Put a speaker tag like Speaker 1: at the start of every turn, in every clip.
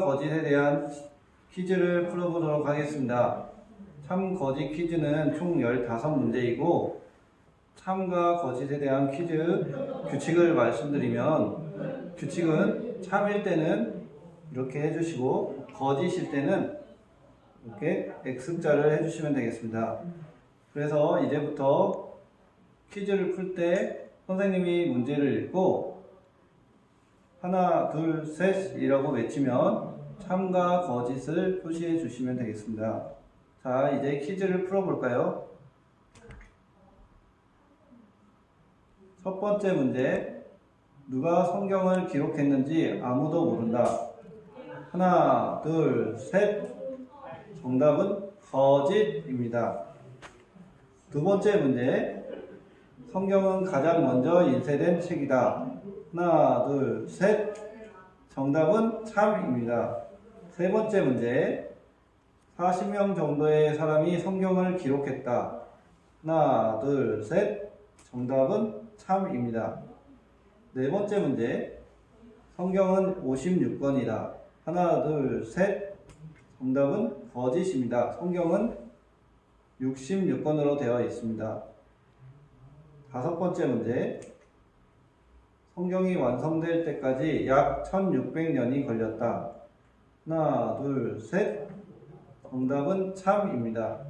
Speaker 1: 거짓에 대한 퀴즈를 풀어보도록 하겠습니다. 참 거짓 퀴즈는 총 15문제이고 참과 거짓에 대한 퀴즈 규칙을 말씀드리면 규칙은 참일 때는 이렇게 해주시고 거짓일 때는 이렇게 X자를 해주시면 되겠습니다. 그래서 이제부터 퀴즈를 풀 때 선생님이 문제를 읽고 하나, 둘, 셋이라고 외치면 참과 거짓을 표시해 주시면 되겠습니다. 자, 이제 퀴즈를 풀어볼까요? 첫 번째 문제. 누가 성경을 기록했는지 아무도 모른다. 하나, 둘, 셋. 정답은 거짓입니다. 두 번째 문제. 성경은 가장 먼저 인쇄된 책이다. 하나, 둘, 셋. 정답은 참입니다. 세 번째 문제. 40명 정도의 사람이 성경을 기록했다. 하나, 둘, 셋. 정답은 참입니다. 네 번째 문제. 성경은 56권이다. 하나, 둘, 셋. 정답은 거짓입니다. 성경은 66권으로 되어 있습니다. 다섯 번째 문제. 성경이 완성될 때까지 약 1600년이 걸렸다. 하나, 둘, 셋. 정답은 참입니다.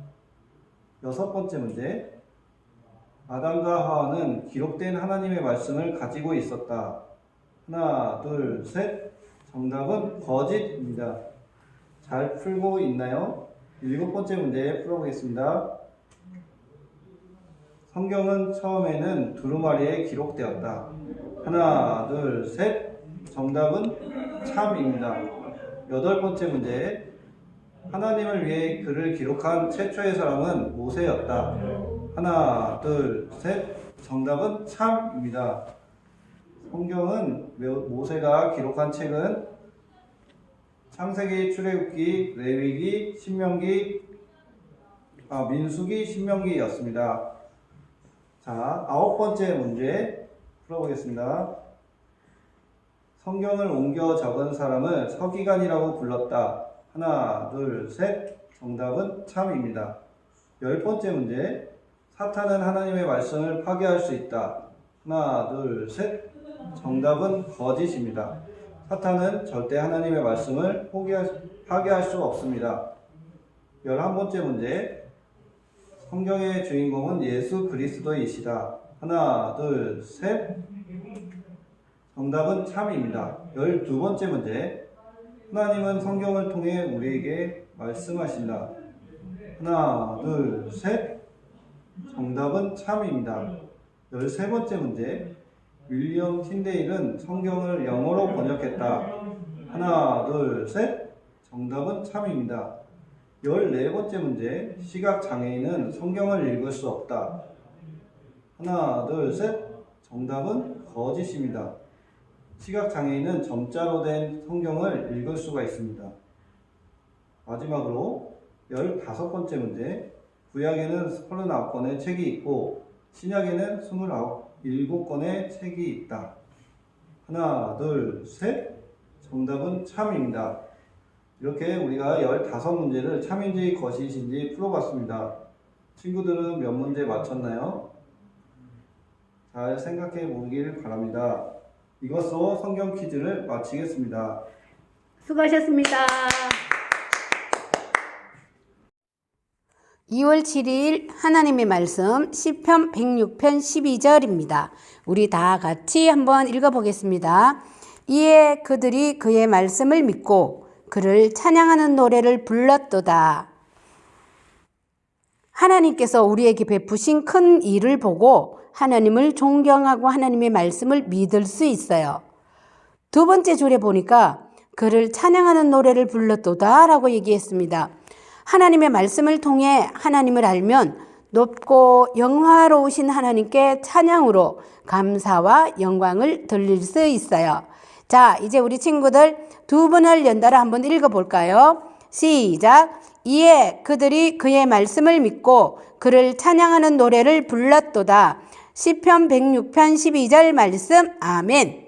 Speaker 1: 여섯 번째 문제. 아담과 하와는 기록된 하나님의 말씀을 가지고 있었다. 하나, 둘, 셋. 정답은 거짓입니다. 잘 풀고 있나요? 일곱 번째 문제 풀어보겠습니다. 성경은 처음에는 두루마리에 기록되었다. 하나, 둘, 셋. 정답은 참입니다. 여덟 번째 문제. 하나님을 위해 글을 기록한 최초의 사람은 모세였다. 하나, 둘, 셋. 정답은 참입니다. 성경은 모- 모세가 기록한 책은 창세기, 출애굽기, 레위기, 신명기, 아, 민수기, 신명기였습니다. 자, 아홉 번째 문제 풀어보겠습니다. 성경을 옮겨 적은 사람을 서기관이라고 불렀다. 하나, 둘, 셋. 정답은 참입니다. 열 번째 문제. 사탄은 하나님의 말씀을 파괴할 수 있다. 하나, 둘, 셋. 정답은 거짓입니다. 사탄은 절대 하나님의 말씀을 파괴할 수 없습니다. 열한 번째 문제. 성경의 주인공은 예수 그리스도이시다. 하나, 둘, 셋. 정답은 참입니다. 열두 번째 문제. 하나님은 성경을 통해 우리에게 말씀하신다. 하나, 둘, 셋. 정답은 참입니다. 열세 번째 문제. 윌리엄 틴데일은 성경을 영어로 번역했다. 하나, 둘, 셋. 정답은 참입니다. 열네 번째 문제. 시각 장애인은 성경을 읽을 수 없다. 하나, 둘, 셋. 정답은 거짓입니다. 시각 장애인은 점자로 된 성경을 읽을 수가 있습니다. 마지막으로 열다섯 번째 문제. 구약에는 39권의 책이 있고 신약에는 27권의 책이 있다. 하나, 둘, 셋. 정답은 참입니다. 이렇게 우리가 15문제를 참인지 거짓인지 풀어봤습니다. 친구들은 몇 문제 맞췄나요? 잘 생각해 보길 바랍니다. 이것으로 성경 퀴즈를 마치겠습니다.
Speaker 2: 수고하셨습니다. 2월 7일 하나님의 말씀 시편 106편 12절입니다. 우리 다 같이 한번 읽어보겠습니다. 이에 그들이 그의 말씀을 믿고 그를 찬양하는 노래를 불렀도다. 하나님께서 우리에게 베푸신 큰 일을 보고 하나님을 존경하고 하나님의 말씀을 믿을 수 있어요. 두 번째 줄에 보니까 그를 찬양하는 노래를 불렀도다 라고 얘기했습니다. 하나님의 말씀을 통해 하나님을 알면 높고 영화로우신 하나님께 찬양으로 감사와 영광을 돌릴 수 있어요. 자, 이제 우리 친구들 두 번을 연달아 한번 읽어볼까요? 시작. 이에 그들이 그의 말씀을 믿고 그를 찬양하는 노래를 불렀도다. 시편 106편 12절 말씀. 아멘.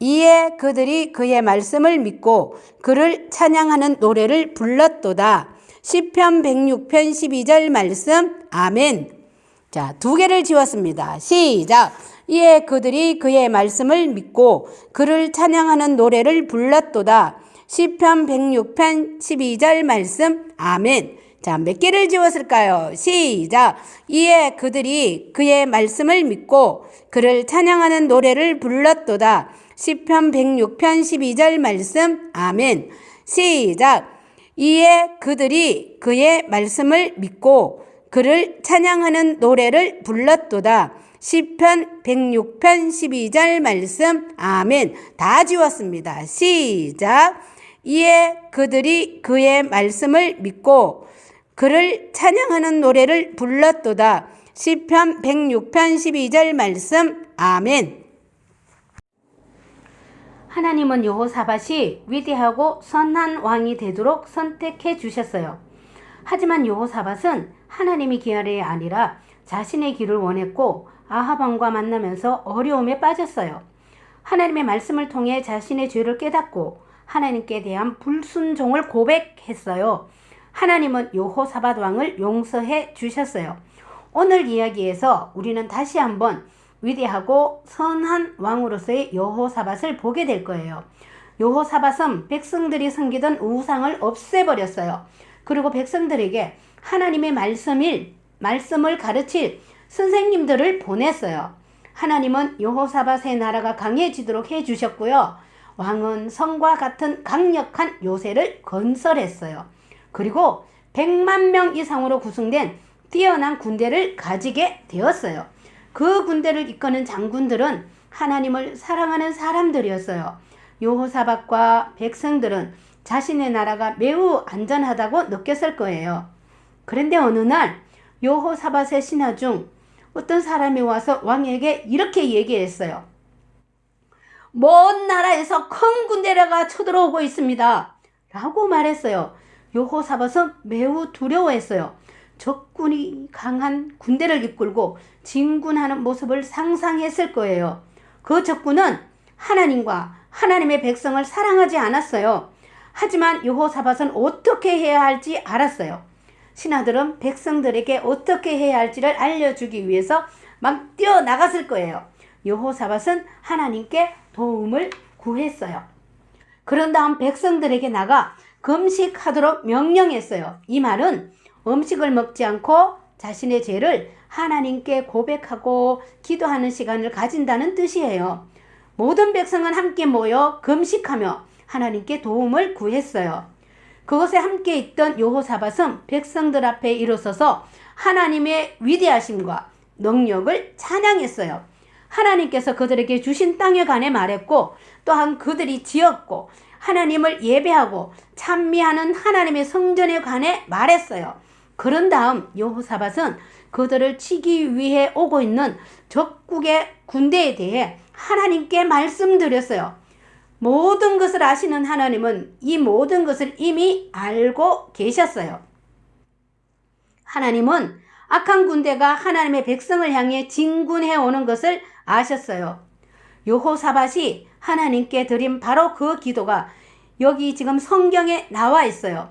Speaker 2: 이에 그들이 그의 말씀을 믿고 그를 찬양하는 노래를 불렀도다. 시편 106편 12절 말씀. 아멘. 자, 두 개를 지웠습니다. 시작. 이에 그들이 그의 말씀을 믿고 그를 찬양하는 노래를 불렀도다. 시편 106편 12절 말씀. 아멘. 자, 몇 개를 지웠을까요? 시작. 이에 그들이 그의 말씀을 믿고 그를 찬양하는 노래를 불렀도다. 시편 106편 12절 말씀. 아멘. 시작. 이에 그들이 그의 말씀을 믿고 그를 찬양하는 노래를 불렀도다. 시편 106편 12절 말씀. 아멘. 다 지웠습니다. 시작. 이에 그들이 그의 말씀을 믿고 그를 찬양하는 노래를 불렀도다. 시편 106편 12절 말씀. 아멘. 하나님은 여호사밧이 위대하고 선한 왕이 되도록 선택해 주셨어요. 하지만 여호사밧은 하나님의 길이 아니라 자신의 길을 원했고 아합 왕과 만나면서 어려움에 빠졌어요. 하나님의 말씀을 통해 자신의 죄를 깨닫고 하나님께 대한 불순종을 고백했어요. 하나님은 여호사밧 왕을 용서해 주셨어요. 오늘 이야기에서 우리는 다시 한번 위대하고 선한 왕으로서의 여호사밧을 보게 될 거예요. 여호사밧은 백성들이 섬기던 우상을 없애버렸어요. 그리고 백성들에게 하나님의 말씀일 말씀을 가르칠 선생님들을 보냈어요. 하나님은 여호사밧의 나라가 강해지도록 해 주셨고요. 왕은 성과 같은 강력한 요새를 건설했어요. 그리고 100만 명 이상으로 구성된 뛰어난 군대를 가지게 되었어요. 그 군대를 이끄는 장군들은 하나님을 사랑하는 사람들이었어요. 여호사밧과 백성들은 자신의 나라가 매우 안전하다고 느꼈을 거예요. 그런데 어느 날 여호사밧의 신하 중 어떤 사람이 와서 왕에게 이렇게 얘기했어요. 먼 나라에서 큰 군대가 쳐들어오고 있습니다. 라고 말했어요. 여호사밧은 매우 두려워했어요. 적군이 강한 군대를 이끌고 진군하는 모습을 상상했을 거예요. 그 적군은 하나님과 하나님의 백성을 사랑하지 않았어요. 하지만 여호사밧은 어떻게 해야 할지 알았어요. 신하들은 백성들에게 어떻게 해야 할지를 알려주기 위해서 막 뛰어나갔을 거예요. 여호사밧은 하나님께 도움을 구했어요. 그런 다음 백성들에게 나가 금식하도록 명령했어요. 이 말은 음식을 먹지 않고 자신의 죄를 하나님께 고백하고 기도하는 시간을 가진다는 뜻이에요. 모든 백성은 함께 모여 금식하며 하나님께 도움을 구했어요. 그곳에 함께 있던 여호사밧은 백성들 앞에 일어서서 하나님의 위대하심과 능력을 찬양했어요. 하나님께서 그들에게 주신 땅에 관해 말했고 또한 그들이 지었고 하나님을 예배하고 찬미하는 하나님의 성전에 관해 말했어요. 그런 다음 여호사밧은 그들을 치기 위해 오고 있는 적국의 군대에 대해 하나님께 말씀드렸어요. 모든 것을 아시는 하나님은 이 모든 것을 이미 알고 계셨어요. 하나님은 악한 군대가 하나님의 백성을 향해 진군해 오는 것을 아셨어요. 여호사밧이 하나님께 드린 바로 그 기도가 여기 지금 성경에 나와 있어요.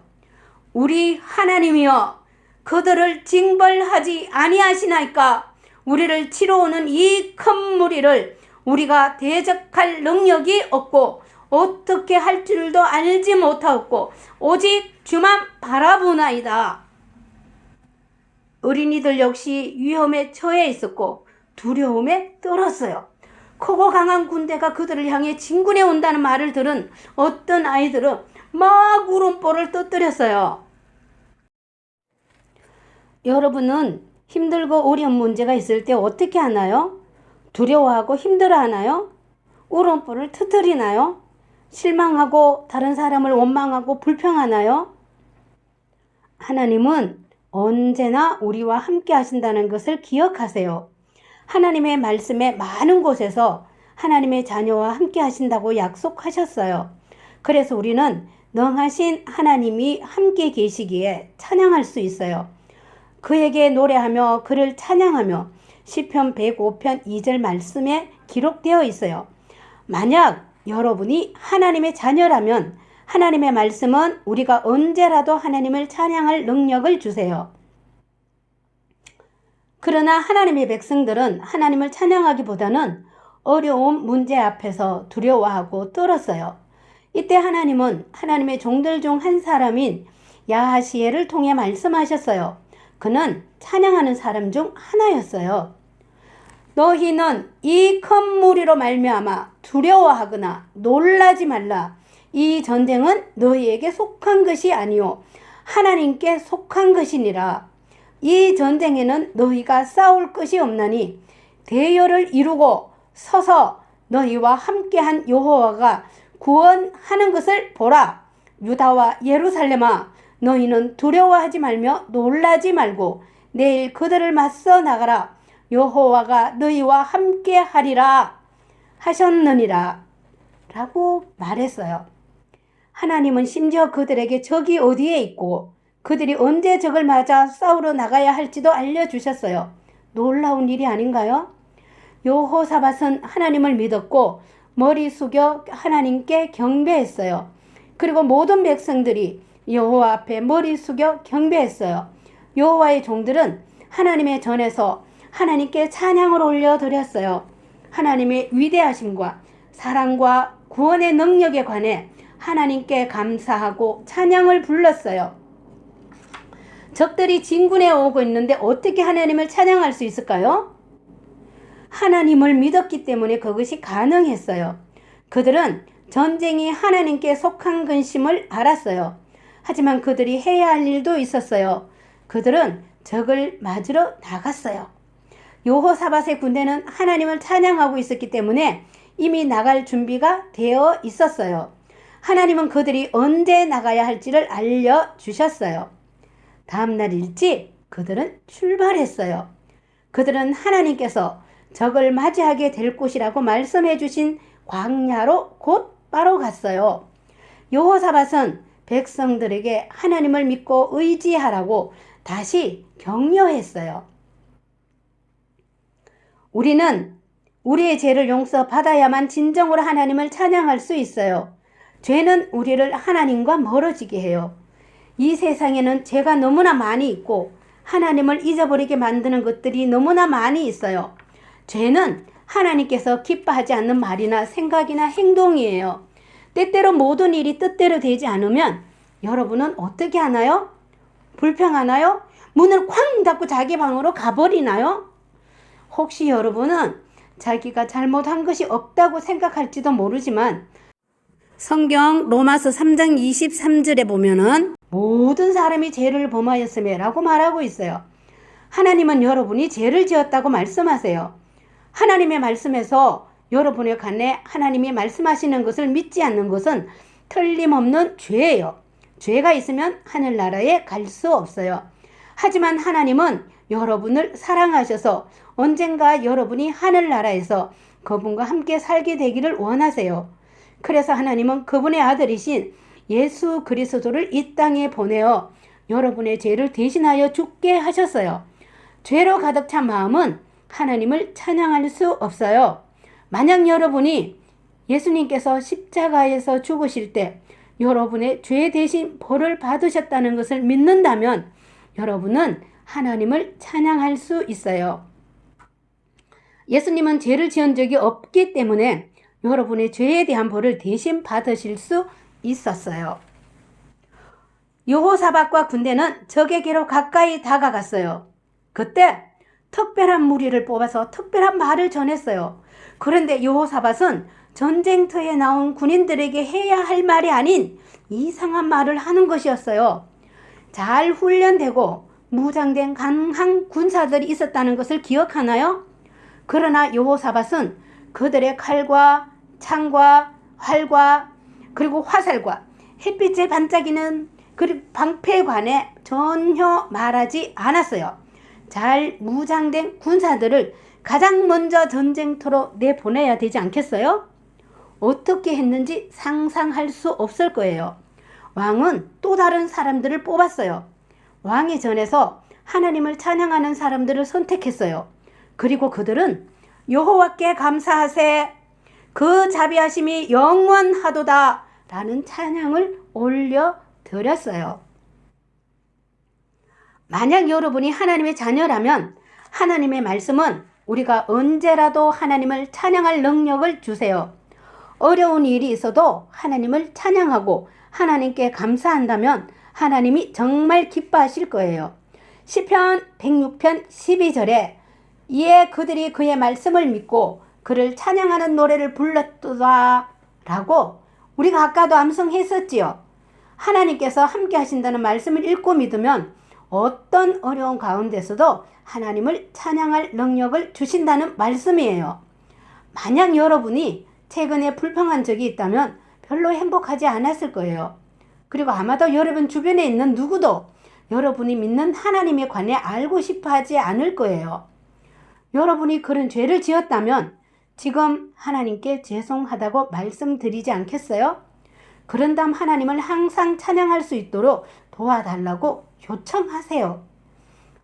Speaker 2: 우리 하나님이여 그들을 징벌하지 아니하시나이까 우리를 치러 오는 이 큰 무리를 우리가 대적할 능력이 없고 어떻게 할 줄도 알지 못하고 오직 주만 바라보나이다. 어린이들 역시 위험에 처해 있었고 두려움에 떨었어요. 크고 강한 군대가 그들을 향해 진군해 온다는 말을 들은 어떤 아이들은 막 울음보를 떠뜨렸어요. 여러분은 힘들고 어려운 문제가 있을 때 어떻게 하나요? 두려워하고 힘들어 하나요? 울음보를 터뜨리나요? 실망하고 다른 사람을 원망하고 불평하나요? 하나님은 언제나 우리와 함께 하신다는 것을 기억하세요. 하나님의 말씀에 많은 곳에서 하나님의 자녀와 함께 하신다고 약속하셨어요. 그래서 우리는 능하신 하나님이 함께 계시기에 찬양할 수 있어요. 그에게 노래하며 그를 찬양하며 시편 105편 2절 말씀에 기록되어 있어요. 만약 여러분이 하나님의 자녀라면 하나님의 말씀은 우리가 언제라도 하나님을 찬양할 능력을 주세요. 그러나 하나님의 백성들은 하나님을 찬양하기보다는 어려운 문제 앞에서 두려워하고 떨었어요. 이때 하나님은 하나님의 종들 중 한 사람인 야하시엘을 통해 말씀하셨어요. 그는 찬양하는 사람 중 하나였어요. 너희는 이 큰 무리로 말미암아 두려워하거나 놀라지 말라. 이 전쟁은 너희에게 속한 것이 아니요 하나님께 속한 것이니라. 이 전쟁에는 너희가 싸울 것이 없나니 대열을 이루고 서서 너희와 함께한 여호와가 구원하는 것을 보라. 유다와 예루살렘아 너희는 두려워하지 말며 놀라지 말고 내일 그들을 맞서 나가라. 여호와가 너희와 함께 하리라 하셨느니라. 라고 말했어요. 하나님은 심지어 그들에게 적이 어디에 있고 그들이 언제 적을 맞아 싸우러 나가야 할지도 알려주셨어요. 놀라운 일이 아닌가요? 여호사밧은 하나님을 믿었고 머리 숙여 하나님께 경배했어요. 그리고 모든 백성들이 여호와 앞에 머리 숙여 경배했어요. 여호와의 종들은 하나님의 전에서 하나님께 찬양을 올려 드렸어요. 하나님의 위대하심과 사랑과 구원의 능력에 관해 하나님께 감사하고 찬양을 불렀어요. 적들이 진군해 오고 있는데 어떻게 하나님을 찬양할 수 있을까요? 하나님을 믿었기 때문에 그것이 가능했어요. 그들은 전쟁이 하나님께 속한 근심을 알았어요. 하지만 그들이 해야 할 일도 있었어요. 그들은 적을 맞으러 나갔어요. 요호사밧의 군대는 하나님을 찬양하고 있었기 때문에 이미 나갈 준비가 되어 있었어요. 하나님은 그들이 언제 나가야 할지를 알려주셨어요. 다음날 일찍 그들은 출발했어요. 그들은 하나님께서 적을 맞이하게 될 곳이라고 말씀해 주신 광야로 곧 바로 갔어요. 여호사밧은 백성들에게 하나님을 믿고 의지하라고 다시 격려했어요. 우리는 우리의 죄를 용서받아야만 진정으로 하나님을 찬양할 수 있어요. 죄는 우리를 하나님과 멀어지게 해요. 이 세상에는 죄가 너무나 많이 있고 하나님을 잊어버리게 만드는 것들이 너무나 많이 있어요. 죄는 하나님께서 기뻐하지 않는 말이나 생각이나 행동이에요. 때때로 모든 일이 뜻대로 되지 않으면 여러분은 어떻게 하나요? 불평하나요? 문을 쾅 닫고 자기 방으로 가버리나요? 혹시 여러분은 자기가 잘못한 것이 없다고 생각할지도 모르지만 성경 로마서 3장 23절에 보면은 모든 사람이 죄를 범하였음에 라고 말하고 있어요. 하나님은 여러분이 죄를 지었다고 말씀하세요. 하나님의 말씀에서 여러분의 간에 하나님이 말씀하시는 것을 믿지 않는 것은 틀림없는 죄예요. 죄가 있으면 하늘나라에 갈 수 없어요. 하지만 하나님은 여러분을 사랑하셔서 언젠가 여러분이 하늘나라에서 그분과 함께 살게 되기를 원하세요. 그래서 하나님은 그분의 아들이신 예수 그리스도를 이 땅에 보내어 여러분의 죄를 대신하여 죽게 하셨어요. 죄로 가득 찬 마음은 하나님을 찬양할 수 없어요. 만약 여러분이 예수님께서 십자가에서 죽으실 때 여러분의 죄 대신 벌을 받으셨다는 것을 믿는다면 여러분은 하나님을 찬양할 수 있어요. 예수님은 죄를 지은 적이 없기 때문에 여러분의 죄에 대한 벌을 대신 받으실 수 있었어요. 여호사박과 군대는 적에게로 가까이 다가갔어요. 그때 특별한 무리를 뽑아서 특별한 말을 전했어요. 그런데 여호사밧은 전쟁터에 나온 군인들에게 해야 할 말이 아닌 이상한 말을 하는 것이었어요. 잘 훈련되고 무장된 강한 군사들이 있었다는 것을 기억하나요? 그러나 여호사밧은 그들의 칼과 창과 활과 그리고 화살과 햇빛에 반짝이는 그 방패관에 전혀 말하지 않았어요. 잘 무장된 군사들을 가장 먼저 전쟁터로 내보내야 되지 않겠어요? 어떻게 했는지 상상할 수 없을 거예요. 왕은 또 다른 사람들을 뽑았어요. 왕의 전에서 하나님을 찬양하는 사람들을 선택했어요. 그리고 그들은 여호와께 감사하세. 그 자비하심이 영원하도다 라는 찬양을 올려 드렸어요. 만약 여러분이 하나님의 자녀라면 하나님의 말씀은 우리가 언제라도 하나님을 찬양할 능력을 주세요. 어려운 일이 있어도 하나님을 찬양하고 하나님께 감사한다면 하나님이 정말 기뻐하실 거예요. 시편 106편 12절에 이에 그들이 그의 말씀을 믿고 그를 찬양하는 노래를 불렀도다 라고 우리가 아까도 암송했었지요. 하나님께서 함께 하신다는 말씀을 읽고 믿으면 어떤 어려운 가운데서도 하나님을 찬양할 능력을 주신다는 말씀이에요. 만약 여러분이 최근에 불평한 적이 있다면 별로 행복하지 않았을 거예요. 그리고 아마도 여러분 주변에 있는 누구도 여러분이 믿는 하나님에 관해 알고 싶어 하지 않을 거예요. 여러분이 그런 죄를 지었다면 지금 하나님께 죄송하다고 말씀드리지 않겠어요? 그런 다음 하나님을 항상 찬양할 수 있도록 도와달라고 요청하세요.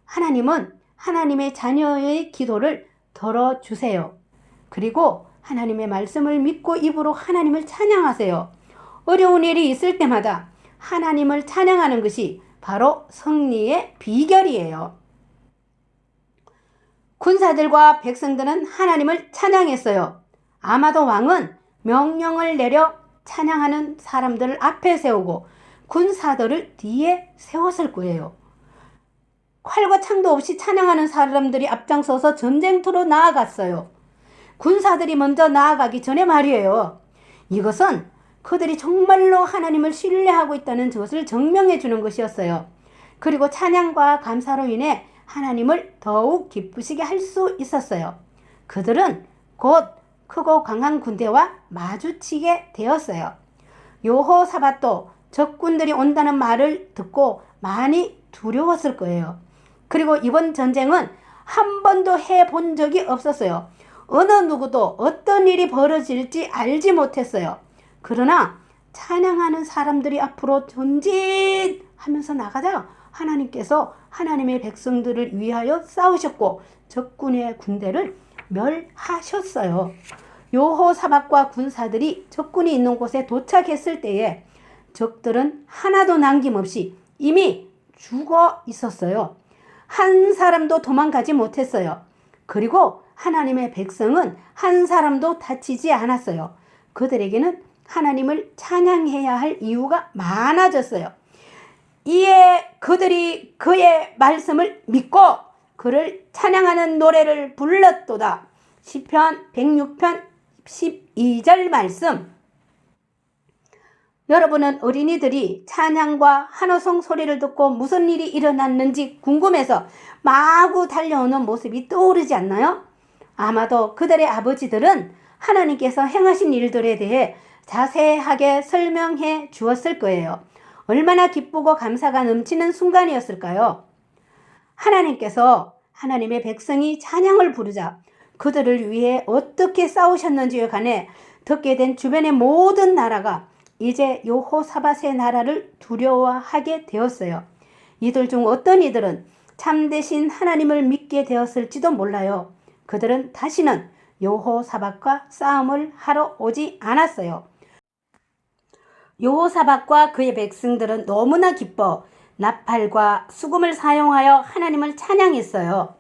Speaker 2: 하나님은 하나님의 자녀의 기도를 들어주세요. 그리고 하나님의 말씀을 믿고 입으로 하나님을 찬양하세요. 어려운 일이 있을 때마다 하나님을 찬양하는 것이 바로 승리의 비결이에요. 군사들과 백성들은 하나님을 찬양했어요. 아마도 왕은 명령을 내려 찬양하는 사람들을 앞에 세우고 군사들을 뒤에 세웠을 거예요. 칼과 창도 없이 찬양하는 사람들이 앞장서서 전쟁터로 나아갔어요. 군사들이 먼저 나아가기 전에 말이에요. 이것은 그들이 정말로 하나님을 신뢰하고 있다는 것을 증명해 주는 것이었어요. 그리고 찬양과 감사로 인해 하나님을 더욱 기쁘시게 할 수 있었어요. 그들은 곧 크고 강한 군대와 마주치게 되었어요. 요호사밧도 적군들이 온다는 말을 듣고 많이 두려웠을 거예요. 그리고 이번 전쟁은 한 번도 해본 적이 없었어요. 어느 누구도 어떤 일이 벌어질지 알지 못했어요. 그러나 찬양하는 사람들이 앞으로 전진하면서 나가자 하나님께서 하나님의 백성들을 위하여 싸우셨고 적군의 군대를 멸하셨어요. 요호사박과 군사들이 적군이 있는 곳에 도착했을 때에 적들은 하나도 남김없이 이미 죽어 있었어요. 한 사람도 도망가지 못했어요. 그리고 하나님의 백성은 한 사람도 다치지 않았어요. 그들에게는 하나님을 찬양해야 할 이유가 많아졌어요. 이에 그들이 그의 말씀을 믿고 그를 찬양하는 노래를 불렀도다. 시편 106편 12절 말씀. 여러분은 어린이들이 찬양과 한호성 소리를 듣고 무슨 일이 일어났는지 궁금해서 마구 달려오는 모습이 떠오르지 않나요? 아마도 그들의 아버지들은 하나님께서 행하신 일들에 대해 자세하게 설명해 주었을 거예요. 얼마나 기쁘고 감사가 넘치는 순간이었을까요? 하나님께서 하나님의 백성이 찬양을 부르자 그들을 위해 어떻게 싸우셨는지에 관해 듣게 된 주변의 모든 나라가 이제 요호사밧의 나라를 두려워하게 되었어요. 이들 중 어떤 이들은 참되신 하나님을 믿게 되었을지도 몰라요. 그들은 다시는 요호사밧과 싸움을 하러 오지 않았어요. 요호사밧과 그의 백성들은 너무나 기뻐 나팔과 수금을 사용하여 하나님을 찬양했어요.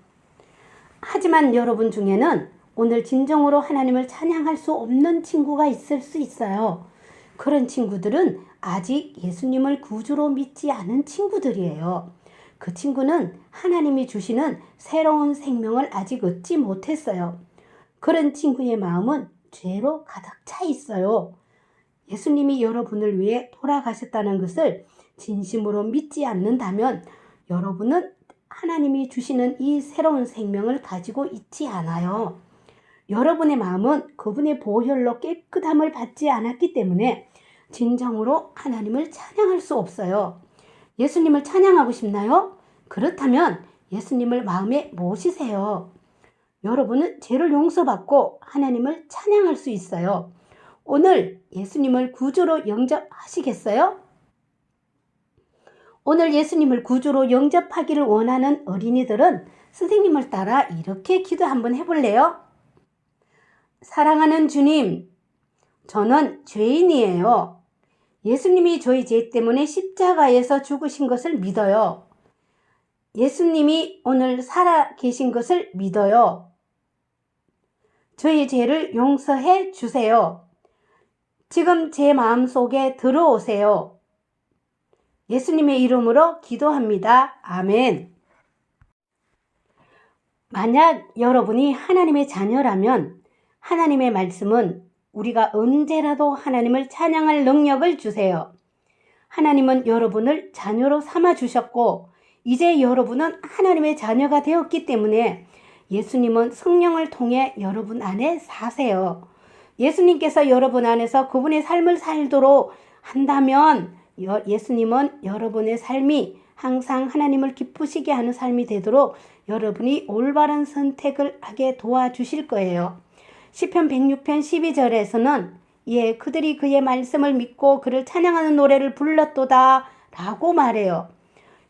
Speaker 2: 하지만 여러분 중에는 오늘 진정으로 하나님을 찬양할 수 없는 친구가 있을 수 있어요. 그런 친구들은 아직 예수님을 구주로 믿지 않은 친구들이에요. 그 친구는 하나님이 주시는 새로운 생명을 아직 얻지 못했어요. 그런 친구의 마음은 죄로 가득 차 있어요. 예수님이 여러분을 위해 돌아가셨다는 것을 진심으로 믿지 않는다면 여러분은 하나님이 주시는 이 새로운 생명을 가지고 있지 않아요. 여러분의 마음은 그분의 보혈로 깨끗함을 받지 않았기 때문에 진정으로 하나님을 찬양할 수 없어요. 예수님을 찬양하고 싶나요? 그렇다면 예수님을 마음에 모시세요. 여러분은 죄를 용서받고 하나님을 찬양할 수 있어요. 오늘 예수님을 구주로 영접하시겠어요? 오늘 예수님을 구주로 영접하기를 원하는 어린이들은 선생님을 따라 이렇게 기도 한번 해볼래요? 사랑하는 주님, 저는 죄인이에요. 예수님이 저희 죄 때문에 십자가에서 죽으신 것을 믿어요. 예수님이 오늘 살아 계신 것을 믿어요. 저희 죄를 용서해 주세요. 지금 제 마음 속에 들어오세요. 예수님의 이름으로 기도합니다. 아멘. 만약 여러분이 하나님의 자녀라면 하나님의 말씀은 우리가 언제라도 하나님을 찬양할 능력을 주세요. 하나님은 여러분을 자녀로 삼아 주셨고 이제 여러분은 하나님의 자녀가 되었기 때문에 예수님은 성령을 통해 여러분 안에 사세요. 예수님께서 여러분 안에서 그분의 삶을 살도록 한다면 여- 예수님은 여러분의 삶이 항상 하나님을 기쁘시게 하는 삶이 되도록 여러분이 올바른 선택을 하게 도와주실 거예요. 시편 106편 12절에서는 예, 그들이 그의 말씀을 믿고 그를 찬양하는 노래를 불렀도다 라고 말해요.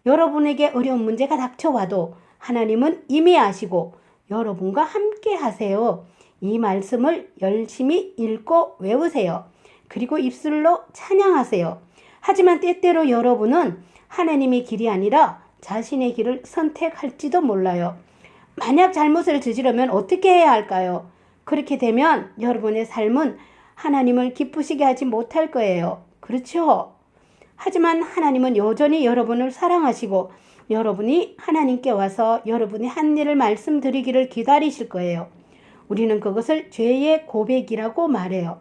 Speaker 2: 여러분에게 어려운 문제가 닥쳐와도 하나님은 이미 아시고 여러분과 함께 하세요. 이 말씀을 열심히 읽고 외우세요. 그리고 입술로 찬양하세요. 하지만 때때로 여러분은 하나님의 길이 아니라 자신의 길을 선택할지도 몰라요. 만약 잘못을 저지르면 어떻게 해야 할까요? 그렇게 되면 여러분의 삶은 하나님을 기쁘시게 하지 못할 거예요. 그렇죠? 하지만 하나님은 여전히 여러분을 사랑하시고 여러분이 하나님께 와서 여러분이 한 일을 말씀드리기를 기다리실 거예요. 우리는 그것을 죄의 고백이라고 말해요.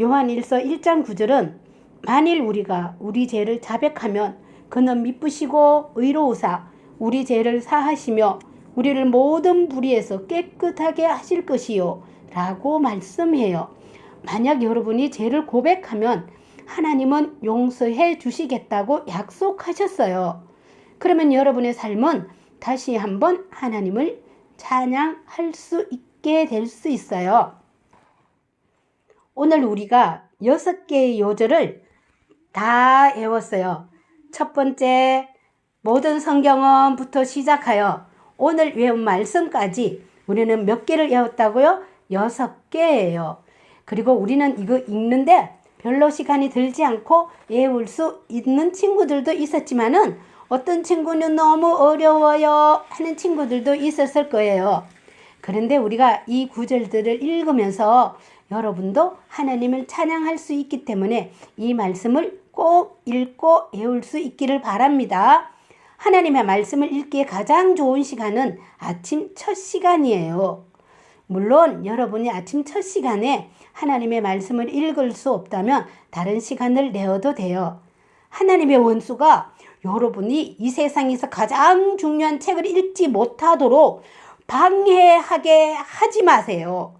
Speaker 2: 요한 1서 1장 9절은 만일 우리가 우리 죄를 자백하면 그는 미쁘시고 의로우사 우리 죄를 사하시며 우리를 모든 불의에서 깨끗하게 하실 것이요 라고 말씀해요. 만약 여러분이 죄를 고백하면 하나님은 용서해 주시겠다고 약속하셨어요. 그러면 여러분의 삶은 다시 한번 하나님을 찬양할 수 있게 될 수 있어요. 오늘 우리가 여섯 개의 요절을 다 외웠어요. 첫 번째, 모든 성경은부터 시작하여 오늘 외운 말씀까지 우리는 몇 개를 외웠다고요? 여섯 개예요. 그리고 우리는 이거 읽는데 별로 시간이 들지 않고 외울 수 있는 친구들도 있었지만은 어떤 친구는 너무 어려워요 하는 친구들도 있었을 거예요. 그런데 우리가 이 구절들을 읽으면서 여러분도 하나님을 찬양할 수 있기 때문에 이 말씀을 꼭 읽고 외울 수 있기를 바랍니다. 하나님의 말씀을 읽기에 가장 좋은 시간은 아침 첫 시간이에요. 물론 여러분이 아침 첫 시간에 하나님의 말씀을 읽을 수 없다면 다른 시간을 내어도 돼요. 하나님의 원수가 여러분이 이 세상에서 가장 중요한 책을 읽지 못하도록 방해하게 하지 마세요.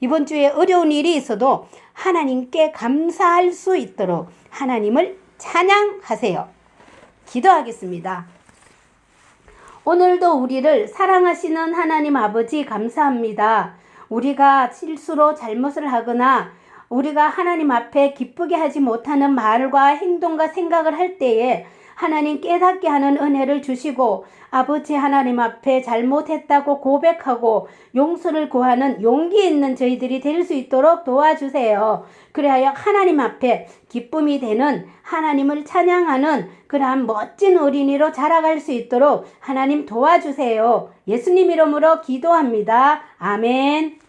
Speaker 2: 이번 주에 어려운 일이 있어도 하나님께 감사할 수 있도록 하나님을 찬양하세요. 기도하겠습니다. 오늘도 우리를 사랑하시는 하나님 아버지 감사합니다. 우리가 실수로 잘못을 하거나 우리가 하나님 앞에 기쁘게 하지 못하는 말과 행동과 생각을 할 때에 하나님 깨닫게 하는 은혜를 주시고 아버지 하나님 앞에 잘못했다고 고백하고 용서를 구하는 용기 있는 저희들이 될 수 있도록 도와주세요. 그래야 하나님 앞에 기쁨이 되는 하나님을 찬양하는 그러한 멋진 어린이로 자라갈 수 있도록 하나님 도와주세요. 예수님 이름으로 기도합니다. 아멘.